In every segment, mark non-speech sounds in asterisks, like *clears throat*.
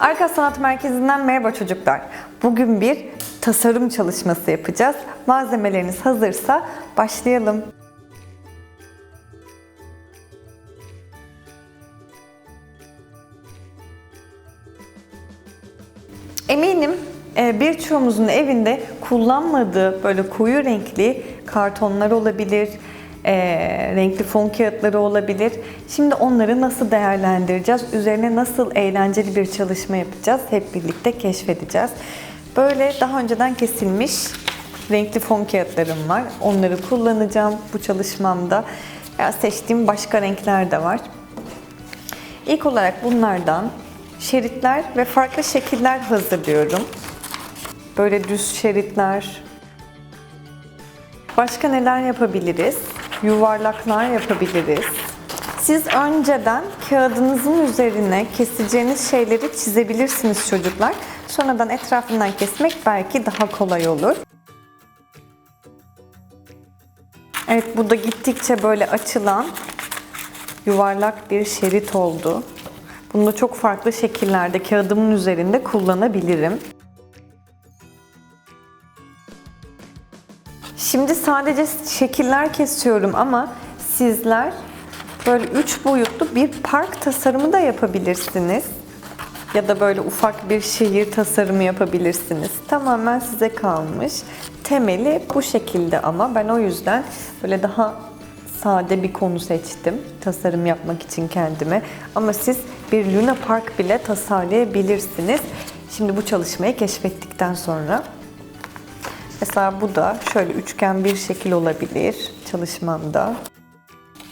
Arka Sanat Merkezi'nden merhaba çocuklar. Bugün bir tasarım çalışması yapacağız. Malzemeleriniz hazırsa başlayalım. Eminim e, birçoğumuzun evinde kullanmadığı böyle koyu renkli kartonlar olabilir, e, renkli fon kağıtları olabilir. Şimdi onları nasıl değerlendireceğiz, üzerine nasıl eğlenceli bir çalışma yapacağız hep birlikte keşfedeceğiz. Böyle daha önceden kesilmiş renkli fon kağıtlarım var. Onları kullanacağım bu çalışmamda. Ya seçtiğim başka renkler de var. İlk olarak bunlardan şeritler ve farklı şekiller hazırlıyorum. Böyle düz şeritler. Başka neler yapabiliriz? Yuvarlaklar yapabiliriz. Siz önceden kağıdınızın üzerine keseceğiniz şeyleri çizebilirsiniz çocuklar. Sonradan etrafından kesmek belki daha kolay olur. Evet bu da gittikçe böyle açılan yuvarlak bir şerit oldu. Bunu da çok farklı şekillerde kağıdımın üzerinde kullanabilirim. Şimdi sadece şekiller kesiyorum ama sizler böyle üç boyutlu bir park tasarımı da yapabilirsiniz. Ya da böyle ufak bir şehir tasarımı yapabilirsiniz. Tamamen size kalmış. Temeli bu şekilde ama ben o yüzden böyle daha sade bir konu seçtim tasarım yapmak için kendime. Ama siz bir Luna Park bile tasarlayabilirsiniz. Şimdi bu çalışmayı keşfettikten sonra Mesela bu da şöyle üçgen bir şekil olabilir çalışmamda.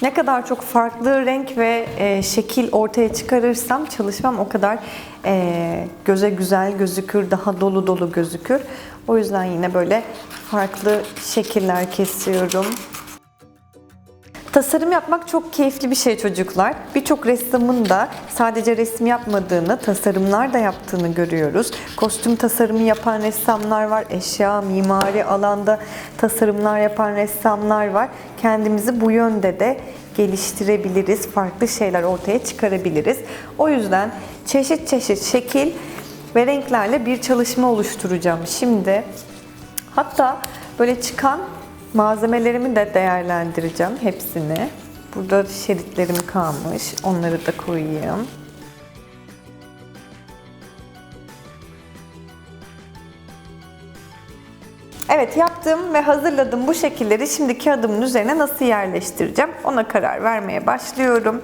Ne kadar çok farklı renk ve e, şekil ortaya çıkarırsam çalışmam o kadar e, göze güzel gözükür, daha dolu dolu gözükür. O yüzden yine böyle farklı şekiller kesiyorum. Tasarım yapmak çok keyifli bir şey çocuklar. Birçok ressamın da sadece resim yapmadığını, tasarımlar da yaptığını görüyoruz. Kostüm tasarımı yapan ressamlar var, eşya, mimari alanda tasarımlar yapan ressamlar var. Kendimizi bu yönde de geliştirebiliriz, farklı şeyler ortaya çıkarabiliriz. O yüzden çeşit çeşit şekil ve renklerle bir çalışma oluşturacağım. Şimdi hatta böyle çıkan Malzemelerimi de değerlendireceğim hepsini. Burada şeritlerim kalmış. Onları da koyayım. Evet yaptığım ve hazırladığım bu şekilleri şimdi kağıdımın üzerine nasıl yerleştireceğim ona karar vermeye başlıyorum.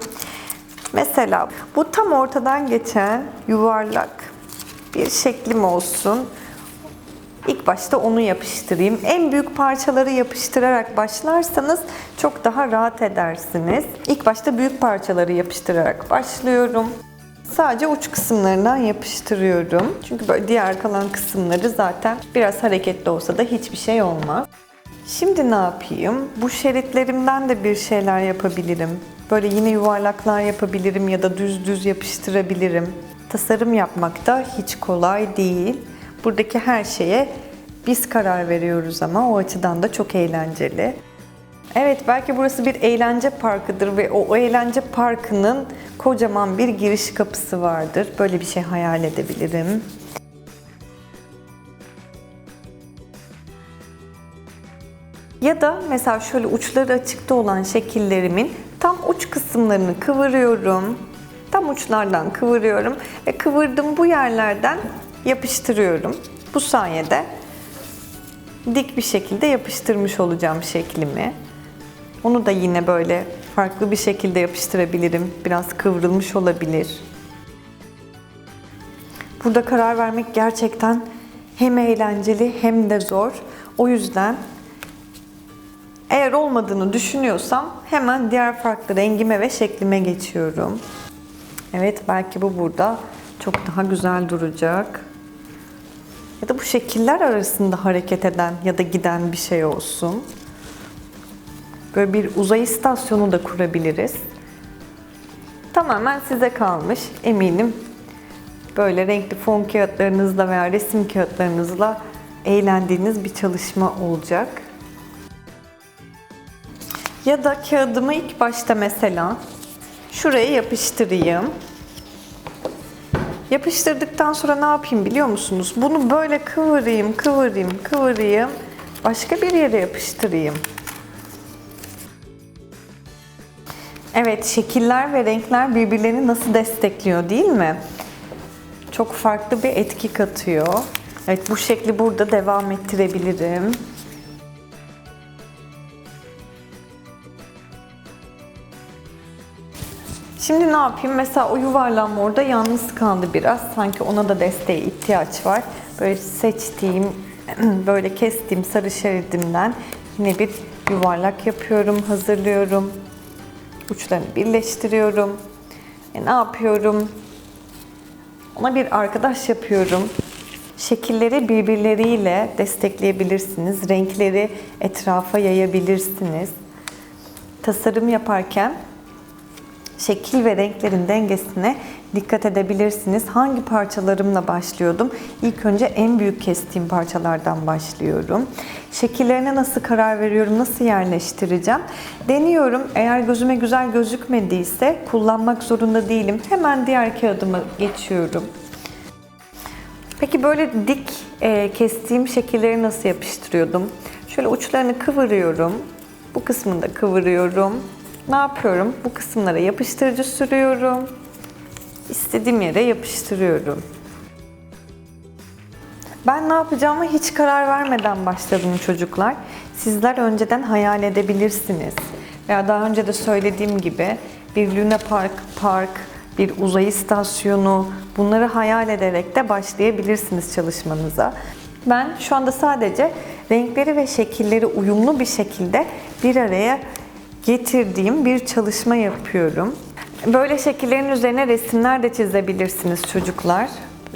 Mesela bu tam ortadan geçen yuvarlak bir şeklim olsun. İlk başta onu yapıştırayım. En büyük parçaları yapıştırarak başlarsanız çok daha rahat edersiniz. İlk başta büyük parçaları yapıştırarak başlıyorum. Sadece uç kısımlarından yapıştırıyorum. Çünkü böyle diğer kalan kısımları zaten biraz hareketli olsa da hiçbir şey olmaz. Şimdi ne yapayım? Bu şeritlerimden de bir şeyler yapabilirim. Böyle yine yuvarlaklar yapabilirim ya da düz düz yapıştırabilirim. Tasarım yapmak da hiç kolay değil. Buradaki her şeye biz karar veriyoruz ama o açıdan da çok eğlenceli. Evet belki burası bir eğlence parkıdır ve o, eğlence parkının kocaman bir giriş kapısı vardır. Böyle bir şey hayal edebilirim. Ya da mesela şöyle uçları açıkta olan şekillerimin tam uç kısımlarını kıvırıyorum. Tam uçlardan kıvırıyorum ve kıvırdığım bu yerlerden yapıştırıyorum. Bu sayede dik bir şekilde yapıştırmış olacağım şeklimi. Onu da yine böyle farklı bir şekilde yapıştırabilirim. Biraz kıvrılmış olabilir. Burada karar vermek gerçekten hem eğlenceli hem de zor. O yüzden eğer olmadığını düşünüyorsam hemen diğer farklı rengime ve şeklime geçiyorum. Evet belki bu burada çok daha güzel duracak. Ya da bu şekiller arasında hareket eden ya da giden bir şey olsun. Böyle bir uzay istasyonu da kurabiliriz. Tamamen size kalmış eminim. Böyle renkli fon kağıtlarınızla veya resim kağıtlarınızla eğlendiğiniz bir çalışma olacak. Ya da kağıdımı ilk başta mesela şuraya yapıştırayım. Yapıştırdıktan sonra ne yapayım biliyor musunuz? Bunu böyle kıvırayım, kıvırayım, kıvırayım. Başka bir yere yapıştırayım. Evet, şekiller ve renkler birbirlerini nasıl destekliyor değil mi? Çok farklı bir etki katıyor. Evet, bu şekli burada devam ettirebilirim. Şimdi ne yapayım? Mesela o yuvarlanma orada yalnız kaldı biraz. Sanki ona da desteğe ihtiyaç var. Böyle seçtiğim, *clears throat* böyle kestiğim sarı şeridimden yine bir yuvarlak yapıyorum, hazırlıyorum. Uçlarını birleştiriyorum. E ne yapıyorum? Ona bir arkadaş yapıyorum. Şekilleri birbirleriyle destekleyebilirsiniz. Renkleri etrafa yayabilirsiniz. Tasarım yaparken şekil ve renklerin dengesine dikkat edebilirsiniz. Hangi parçalarımla başlıyordum? İlk önce en büyük kestiğim parçalardan başlıyorum. Şekillerine nasıl karar veriyorum, nasıl yerleştireceğim? Deniyorum. Eğer gözüme güzel gözükmediyse kullanmak zorunda değilim. Hemen diğer kağıdıma geçiyorum. Peki böyle dik e, kestiğim şekilleri nasıl yapıştırıyordum? Şöyle uçlarını kıvırıyorum. Bu kısmını da kıvırıyorum. Ne yapıyorum? Bu kısımlara yapıştırıcı sürüyorum. İstediğim yere yapıştırıyorum. Ben ne yapacağımı hiç karar vermeden başladım çocuklar. Sizler önceden hayal edebilirsiniz. Veya daha önce de söylediğim gibi bir Luna Park, park, bir uzay istasyonu bunları hayal ederek de başlayabilirsiniz çalışmanıza. Ben şu anda sadece renkleri ve şekilleri uyumlu bir şekilde bir araya getirdiğim bir çalışma yapıyorum. Böyle şekillerin üzerine resimler de çizebilirsiniz çocuklar.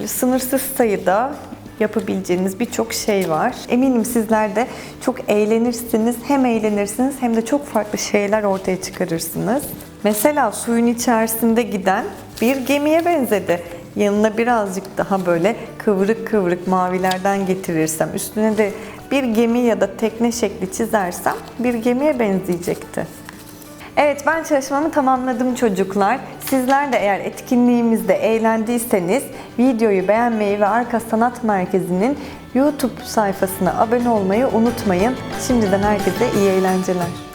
Sınırsız sayıda yapabileceğiniz birçok şey var. Eminim sizler de çok eğlenirsiniz. Hem eğlenirsiniz hem de çok farklı şeyler ortaya çıkarırsınız. Mesela suyun içerisinde giden bir gemiye benzedi. Yanına birazcık daha böyle kıvrık kıvrık mavilerden getirirsem, üstüne de bir gemi ya da tekne şekli çizersem bir gemiye benzeyecekti. Evet ben çalışmamı tamamladım çocuklar. Sizler de eğer etkinliğimizde eğlendiyseniz videoyu beğenmeyi ve Arka Sanat Merkezi'nin YouTube sayfasına abone olmayı unutmayın. Şimdiden herkese iyi eğlenceler.